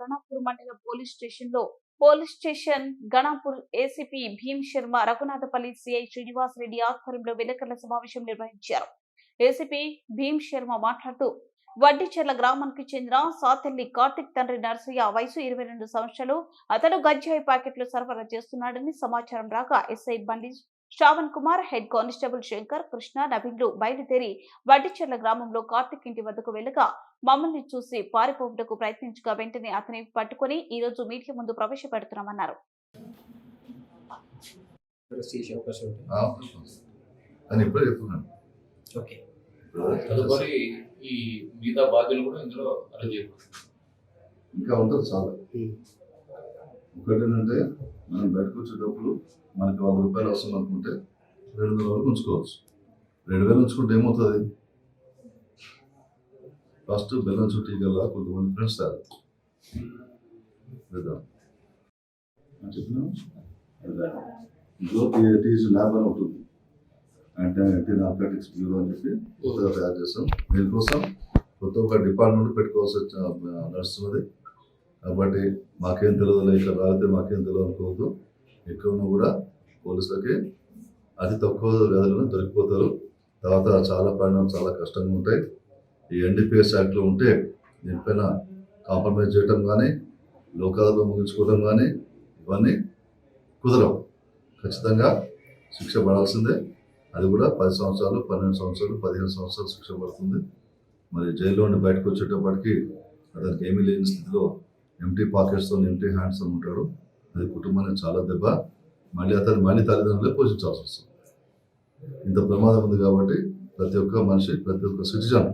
గణాపూర్ మండల పోలీస్ స్టేషన్లో police station Ganapur ACP Bheem Sharma Raghunathapalli CI Srinivas Reddy ఆధ్వర్యంలో విలేకరుల సమావేశం నిర్వహించారు. ఏసీపీ భీమ్ శర్మ మాట్లాడుతూ వడ్డిచెర్ల గ్రామానికి చెందిన సాతెల్లి కార్తిక్ తండ్రి నర్సయ్య వయసు ఇరవై రెండు సంవత్సరాలు అతను గంజాయి ప్యాకెట్లు సరఫరా చేస్తున్నాడని సమాచారం రాగా SI Bandi Shravan Kumar head constable Shankar Krishna నవీన్లు బయలుదేరి వడ్డిచెర్ల గ్రామంలో కార్తిక్ ఇంటి వద్దకు వెళ్ళగా మమ్మల్ని చూసి పారిపోవటకు ప్రయత్నించగా వెంటనే అతని పట్టుకొని ఈ రోజు మీడియా ముందు ప్రవేశపెడుతున్నామన్నారు. తదుపరి ఈ మిగతా బాధ్యులు కూడా ఇందులో అరెస్ట్ చేయబడుతుంది ఇంకా ఉంటుంది చాలా. ఒకటి ఏంటంటే మనం బయటకు వచ్చేటప్పుడు మనకి వంద రూపాయలు అవసరం అనుకుంటే రెండు వందల వరకు ఉంచుకోవచ్చు. రెండు వేలు ఉంచుకుంటే ఏమవుతుంది? ఫస్ట్ బెల్లం చుట్టి గల కొంతమంది ఫ్రెండ్స్ తారు. లేదా చెప్పిన? టీజీ ల్యాబ్ అని ఉంటుంది అంటే యాంటీ బ్యూరో అని చెప్పి కొత్తగా తయారు చేస్తాం దీనికోసం కొత్త ఒక డిపార్ట్మెంట్ పెట్టుకోవాల్సి నడుస్తున్నది. కాబట్టి మాకేం తెలియదు ఇక్కడ రాగితే మాకేం తెలియదు అనుకోవద్దు. ఎక్కువను కూడా పోలీసులకి అతి తక్కువ వ్యాధులను దొరికిపోతారు. తర్వాత చాలా పరిణామం చాలా కష్టంగా ఉంటాయి. ఈ ఎన్డీపీఎస్ యాక్ట్లో ఉంటే దీనిపైన కాంప్రమైజ్ చేయటం కానీ లోకాలలో ముగించుకోవడం కానీ ఇవన్నీ కుదరవు. ఖచ్చితంగా శిక్ష పడాల్సిందే. అది కూడా పది సంవత్సరాలు పన్నెండు సంవత్సరాలు పదిహేను సంవత్సరాలు శిక్ష పడుతుంది. మరి జైల్లో నుండి బయటకు వచ్చేటప్పటికి అతనికి ఏమీ లేని స్థితిలో ఎంటీ పాకెట్స్తో ఎంటీ హ్యాండ్స్తో ఉంటాడు. అది కుటుంబానికి చాలా దెబ్బ. మళ్ళీ అతను మళ్ళీ తల్లిదండ్రులే పోషించాల్సి వస్తుంది ఇంత ప్రమాదం ఉంది కాబట్టి ప్రతి ఒక్క మనిషి ప్రతి ఒక్క సిటిజన్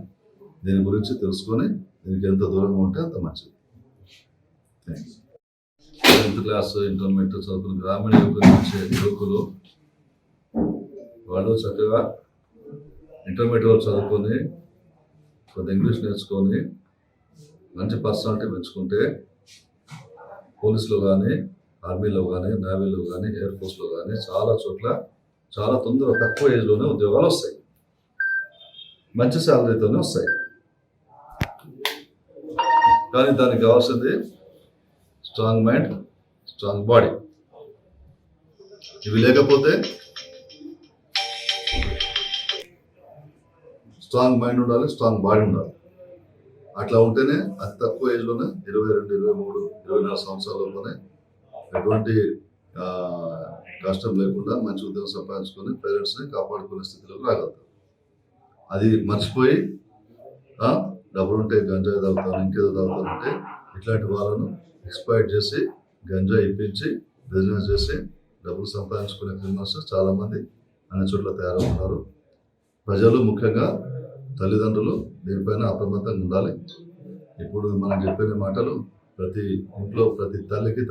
దీని గురించి తెలుసుకొని దీనికి ఎంత దూరంగా ఉంటే అంత మంచిది. థ్యాంక్స్ టెన్త్ క్లాస్ ఇంటర్మీడియట్ చదువుకున్న గ్రామీణ యువకులు నుంచి యువకులు వాళ్ళు చక్కగా ఇంటర్మీడియట్ చదువుకొని కొంత ఇంగ్లీష్ నేర్చుకొని మంచి పర్సనాలిటీ పెంచుకుంటే పోలీసులో కానీ ఆర్మీలో కానీ నేవీలో కానీ ఎయిర్ ఫోర్స్లో కానీ చాలా చోట్ల చాలా తొందరగా తక్కువ ఏజ్లోనే ఉద్యోగాలు వస్తాయి. మంచి శాలరీతోనే వస్తాయి. కానీ దానికి కావాల్సింది స్ట్రాంగ్ మైండ్ స్ట్రాంగ్ బాడీ. ఇవి లేకపోతే స్ట్రాంగ్ మైండ్ ఉండాలి స్ట్రాంగ్ బాడీ ఉండాలి. అట్లా ఉంటేనే అతి తక్కువ ఏజ్లోనే ఇరవై రెండు ఇరవై మూడు ఇరవై నాలుగు సంవత్సరాలలోనే ఎటువంటి కష్టం లేకుండా మంచి ఉద్యోగం సంపాదించుకొని పేరెంట్స్ని కాపాడుకునే స్థితిలోకి రాగలుగుతాం. అది మర్చిపోయి డబ్బులు ఉంటే గంజాయి తాగుతాను ఇంకేదో తాగుతాను అంటే ఇట్లాంటి వాళ్ళను ఎక్స్పైర్ చేసి గంజాయి ఇప్పించి బిజినెస్ చేసి డబ్బులు సంపాదించుకునే క్రిమినల్స్ చాలామంది అన్ని చోట్ల తయారవుతున్నారు. ప్రజలు ముఖ్యంగా తల్లిదండ్రులు దీనిపైన అప్రమత్తంగా ఉండాలి. ఇప్పుడు మనం చెప్పిన మాటలు ప్రతి ఇంట్లో ప్రతి తల్లికి